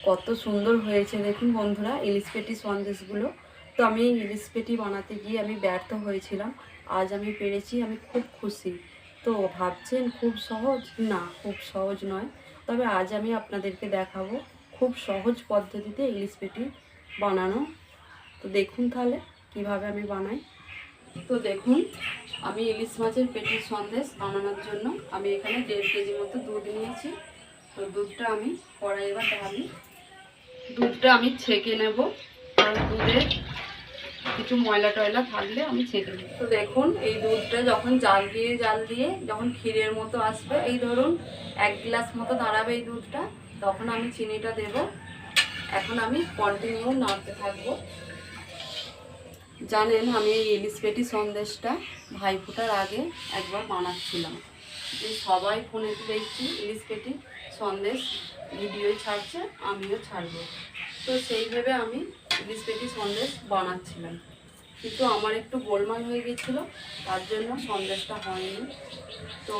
কত সুন্দর হয়েছে। দেখুন বন্ধুরা, ইলিশ পেটি সন্দেশগুলো তো আমি ইলিশ পেটি বানাতে গিয়ে আমি ব্যর্থ হয়েছিলাম। আজ আমি পেরেছি, আমি খুব খুশি। তো ভাবছেন খুব সহজ? না, খুব সহজ নয়। তবে আজ আমি আপনাদেরকে দেখাবো খুব সহজ পদ্ধতিতে ইলিশ পেটি বানানো। তো দেখুন তাহলে কীভাবে আমি বানাই। তো দেখুন, আমি ইলিশ মাছের পেটির সন্দেশ বানানোর জন্য আমি এখানে দেড় কেজি মতো দুধ নিয়েছি। তো দুধটা আমি কড়াই এবার ঢালি দুধটা আমি ছেঁকে নেব। কারণ দুধে কিছু ময়লা টয়লা থাকলে আমি ছেঁকে নেব। তো দেখুন, এই দুধটা যখন জাল দিয়ে জাল দিয়ে যখন ক্ষীরের মতো আসবে, এই ধরুন এক গ্লাস মতো দাঁড়াবে এই দুধটা, তখন আমি চিনিটা দেব। এখন আমি কন্টিনিউ নাড়তে থাকব। জানেন, আমি এই ইলিশ পেটি সন্দেশটা ভাইফোঁটার আগে একবার বানাচ্ছিলাম। সবাই ফোনেতে দেখছি ইলিশ পেটি সন্দেশ। ভিডিও ছাড়ছে, আমিও ছাড়বো। তো সেই ভেবে আমি ইলিশ পেটি সন্দেশ বানাচ্ছিলাম। কিন্তু আমার একটু গোলমাল হয়ে গেছিল, তার জন্য সন্দেশটা হয়নি। তো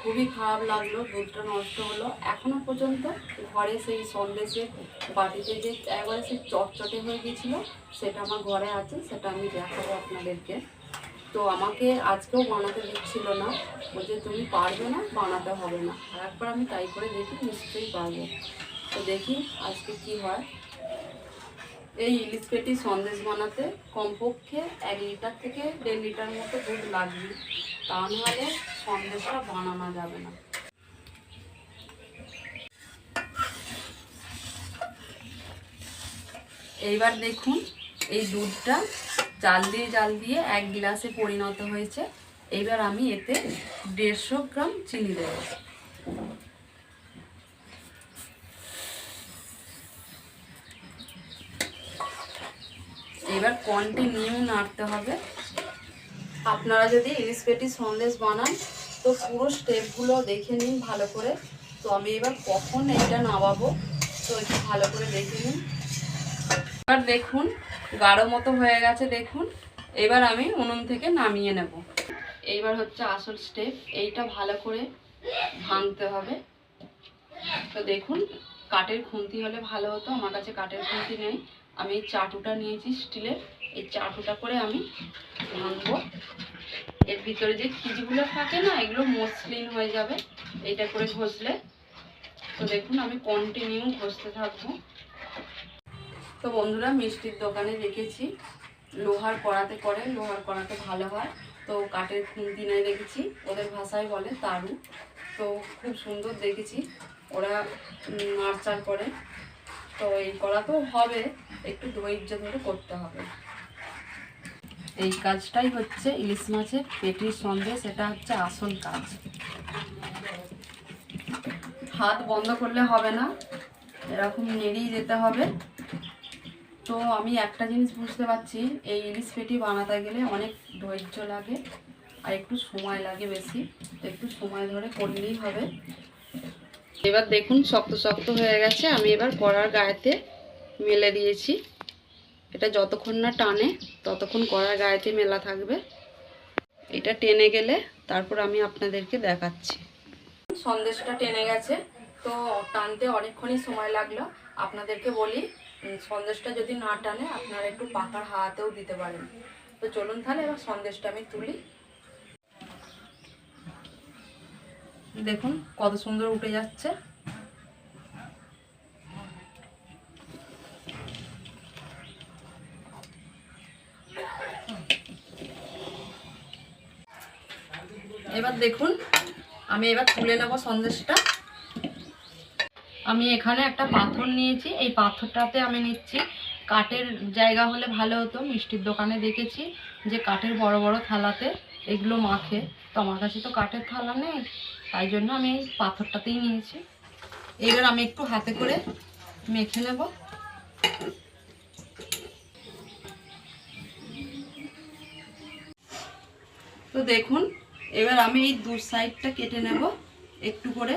খুবই খারাপ লাগল দুধটা নষ্ট হলো। এখনও পর্যন্ত ঘরে সেই সন্দেশের বাটিতে যে একবারে সেই চটচটে হয়ে গেছিল, সেটা আমার ঘরে আছে, সেটা আমি দেখাবো আপনাদেরকে। তো আমাকে আজকেও বানাতে দিচ্ছিল না। বলছে, তুমি পারবে না, বানাতে হবে না। আর একবার আমি তাই করে দেখি, নিশ্চয়ই পারব। তো দেখি আজকে কি হয়। এই ইলিশ পেটি সন্দেশ বানাতে কমপক্ষে এক লিটার থেকে দেড় লিটার মতো দুধ লাগবে। তা নাহলে সন্দেশটা বানানো যাবে না। এইবার দেখুন, এই দুধটা জাল দিয়ে জাল দিয়ে এক গ্লাসে পরিণত হয়েছে। এইবার আমি এতে দেড়শো গ্রাম চিনি দেব। এবার কন্টিনিউ নাড়তে হবে। আপনারা যদি ইলিশ পেটি সন্দেশ বানান, তো পুরো স্টেপগুলো দেখে নিন ভালো করে। তো আমি এবার কখন এটা নামাবো, তো একটু ভালো করে দেখে নিন। এবার দেখুন গাঢ় মতো হয়ে গেছে, দেখুন। এবার আমি উনুন থেকে নামিয়ে নেব। এইবার হচ্ছে আসল স্টেপ এইটা ভালো করে ভাঙতে হবে। তো দেখুন, কাঠের খুন্তি হলে ভালো হতো। আমার কাছে কাঠের খুন্তি নেই। আমি এই চাটুটা নিয়েছি স্টিলের। এই চাটুটা করে আমি ভাঙবো। এর ভিতরে যে খিজিগুলো থাকে না, এগুলো মসলিন হয়ে যাবে। এইটা করে ঘষলে। তো দেখুন, আমি কন্টিনিউ ঘষতে থাকব। তো বন্ধুরা মিষ্টির দোকানে রেখেছি। লোহার কড়াতে করে লোহার কড়াতে ভালো হয়। তো কাঠের খুন্তি নিয়ে রেখেছি ওদের ভাষায় বলে তারু। তো খুব সুন্দর দেখেছি ওরা উম, নাড়চাড় করে। তো এই করা তো হবে একটু ধৈর্য ধরে করতে হবে। এই কাজটাই হচ্ছে ইলিশ মাছের পেটির সন্দেশ এটা হচ্ছে আসল কাজ। হাত বন্ধ করলে হবে না এরকম নেড়েই যেতে হবে। তো আমি একটা জিনিস বুঝতে পারছি, এই ইলিশ পেটি বানাতে গেলে অনেক ধৈর্য লাগে আর একটু সময় লাগে বেশি। একটু সময় ধরে করলেই হবে। এবার দেখুন, শক্ত শক্ত হয়ে গেছে। আমি এবার কড়ার গায়েতে মেলে দিয়েছি। এটা যতক্ষণ না টানে, ততক্ষণ কড়ার গায়েতে মেলা থাকবে। এটা টেনে গেলে তারপর আমি আপনাদেরকে দেখাচ্ছি। সন্দেশটা টেনে গেছে, তো টানতে অনেকক্ষণই সময় লাগল। আপনাদেরকে বলি সন্দেশটা যদি না টানে, আপনারা একটু পাকার হাতেও দিতে পারেন। তো চলুন তাহলে এবার সন্দেশটা আমি তুলি। দেখুন কত সুন্দর উঠে যাচ্ছে। এবার দেখুন, আমি এবার তুলে নেব সন্দেশটা। আমি এখানে একটা পাথর নিয়েছি। এই পাথরটাতে আমি নিচ্ছি। কাঠের জায়গা হলে ভালো হতো। মিষ্টির দোকানে দেখেছি যে কাঠের বড় বড় থালাতে এগুলো মাখে। তো আমার কাছে তো কাঠের থালা নেই। তাই জন্য আমি এই পাথরটাতেই নিয়েছি। এবার আমি একটু হাতে করে মেখে নেব। তো দেখুন, এবার আমি এই দু সাইডটা কেটে নেব একটু করে।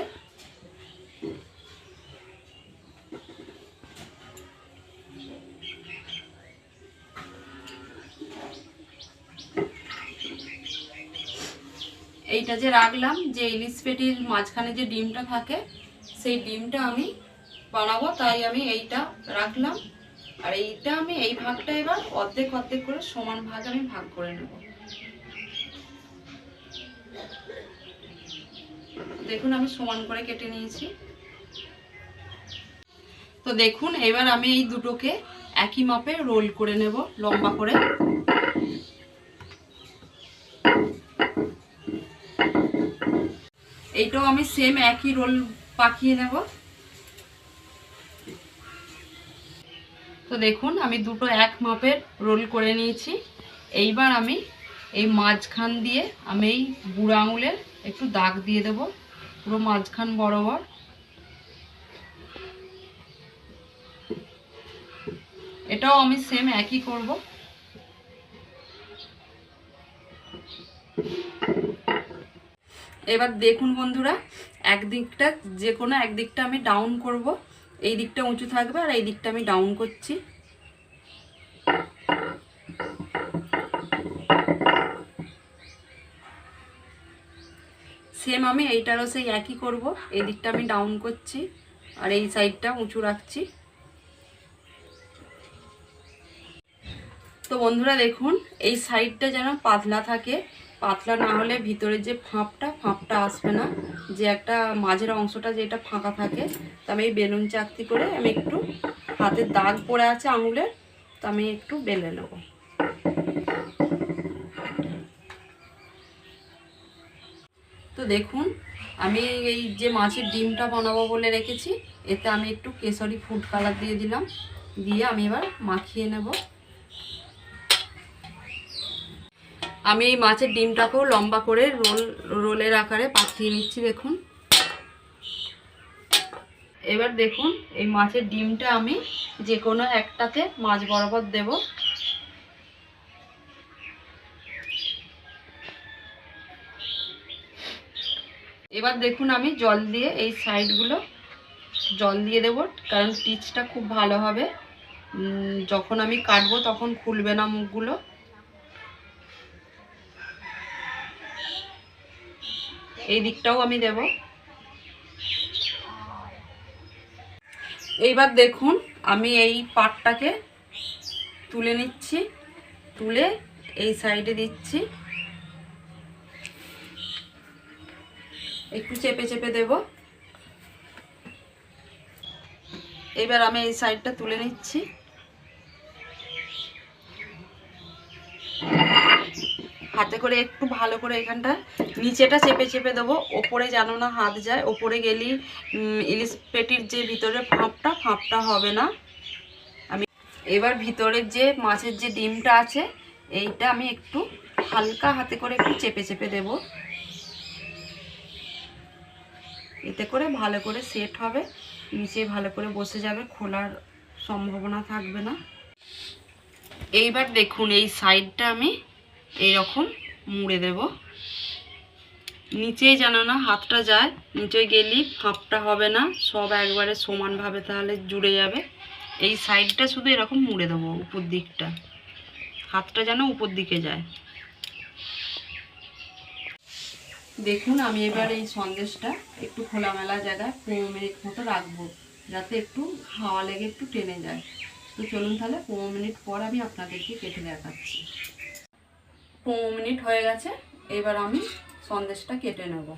এইটা যে রাখলাম, যে ইলিশ পেটির মাঝখানে যে ডিমটা থাকে, সেই ডিমটা আমি বানাবো, তাই আমি এইটা রাখলাম। আর এইটা আমি এই ভাগটা এবার অর্ধেক অর্ধেক করে সমান ভাগ আমি ভাগ করে নেব। দেখুন আমি সমান করে কেটে নিয়েছি। তো দেখুন, এবার আমি এই দুটোকে একই মাপে রোল করে নেব, লম্বা করে। এইটাও আমি সেম একই রোল পাকিয়ে নেব। তো দেখুন, আমি দুটো এক মাপের রোল করে নিয়েছি। এইবার আমি এই মাঝখান দিয়ে আমি এই বুড়ো আঙুলের একটু দাগ দিয়ে দেব। পুরো মাঝখান বরাবর। এটাও আমি সেম একই করব। এবার দেখুন বন্ধুরা, একদিকটা, যে কোনো একদিকটা আমি ডাউন করব। এই দিকটা উঁচু থাকবে আর এই দিকটা আমি ডাউন করছি। সেম আমি এইটারও সেই একই করব। এই দিকটা আমি ডাউন করছি আর এই সাইডটা উঁচু রাখছি। তো বন্ধুরা দেখুন, এই সাইডটা যেন পাতলা থাকে। পাতলা না হলে ভিতরে যে ফাঁপটা ফাঁপটা আসবে না। যে একটা মাঝের অংশটা যেটা ফাঁকা থাকে। তো আমি এই বেলুন চাকতি করে আমি একটু হাতে দাগ পড়ে আছে আঙুলের, তো আমি একটু বেলে নেব। তো দেখুন, আমি এই যে মাছের ডিমটা বানাবো বলে রেখেছি, এতে আমি একটু কেশরি ফুড কালার দিয়ে দিলাম। দিয়ে আমি এবার মাখিয়ে নেব। আমি এই মাছের ডিমটাকেও লম্বা করে রোল, রোলের আকারে পাঠিয়ে নিচ্ছি, দেখুন। এবার দেখুন, এই মাছের ডিমটা আমি যে কোনো একটাতে মাছ বরাবর দেব। এবার দেখুন, আমি জল দিয়ে এই সাইডগুলো জল দিয়ে দেব, কারণ টিচটা খুব ভালো হবে। যখন আমি কাটবো তখন খুলবে না মুখগুলো। এই দিকটাও আমি দেব। এইবার দেখুন, আমি এই পাটটাকে তুলে নিচ্ছি, তুলে এই সাইডে দিচ্ছি। একটু চেপে চেপে দেব। এবার আমি এই সাইডটা তুলে নিচ্ছি। হাতে করে একটু ভালো করে এখানটা নিচেটা চেপে চেপে দেবো। ওপরে যেন না হাত যায় ওপরে উম, ইলিশ পেটির যে ভিতরে ফাঁপটা ফাঁপটা হবে না। আমি এবার ভিতরের যে মাছের যে ডিমটা আছে এইটা আমি একটু হালকা হাতে করে একটু চেপে চেপে দেব। এতে করে ভালো করে সেট হবে নিচে ভালো করে বসে যাবে খোলার সম্ভাবনা থাকবে না। এইবার দেখুন এই সাইডটা আমি এইরকম মুড়ে দেব। নিচেই যেন না হাতটা যায়, নিচে গেলেই ফাঁপটা হবে না, সব একবারে সমানভাবে তাহলে জুড়ে যাবে। এই সাইডটা শুধু এরকম মুড়ে দেবো উপর দিকটা। হাতটা যেন উপর দিকে যায়। দেখুন, আমি এবার এই সন্দেশটা একটু খোলামেলা জায়গায় পনেরো মিনিট মতো রাখব, যাতে একটু হাওয়া লেগে একটু টেনে যায়। তো চলুন তাহলে পনেরো মিনিট পর আমি আপনাদেরকে কেটে দেখাচ্ছি। পনেরো মিনিট হয়ে গেছে, এবার আমি সন্দেশটা কেটে নেব।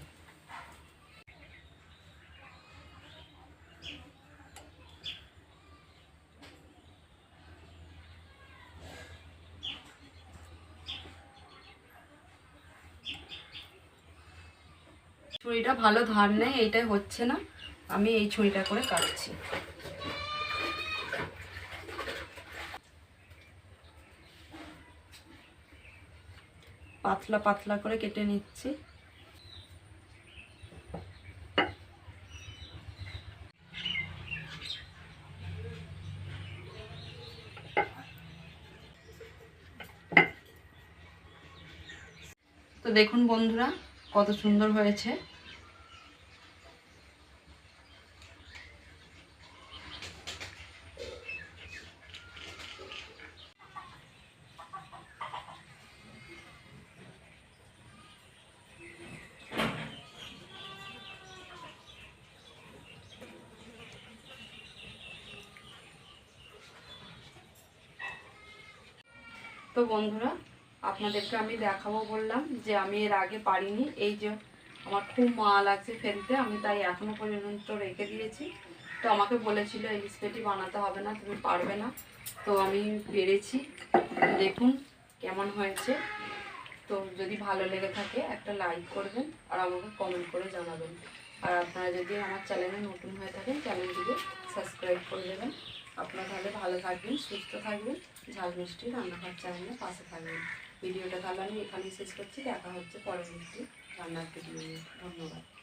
ছুরিটা ভালো ধার নেই, এইটাই হচ্ছে না, আমি এই ছুরিটা করে কাটছি। পাতলা পাতলা করে কেটে নিচ্ছি। তো দেখুন বন্ধুরা কত সুন্দর হয়েছে। তো বন্ধুরা, আপনাদেরকে আমি দেখাবো বললাম যে আমি এর আগে পারিনি। এই যে আমার খুব মা লাগছে ফেলতে, আমি তাই এখনও পর্যন্ত রেখে দিয়েছি। তো আমাকে বলেছিল ইলিশ পেটি বানাতে হবে না, তুমি পারবে না। তো আমি পেরেছি। দেখুন কেমন হয়েছে। তো যদি ভালো লেগে থাকে, একটা লাইক করবেন আর আমাকে কমেন্ট করে জানাবেন। আর আপনারা যদি আমার চ্যানেলে নতুন হয়ে থাকেন চ্যানেলটিকে সাবস্ক্রাইব করে দেবেন। আপনারা তাহলে ভালো থাকবেন, সুস্থ থাকবেন, ঝাল মিষ্টি রান্নাঘর চ্যানেলে পাশে থাকবেন। ভিডিওটা তাহলে আমি এখানেই শেষ করছি, দেখা হচ্ছে পরবর্তী রান্নার ভিডিও নিয়ে। ধন্যবাদ।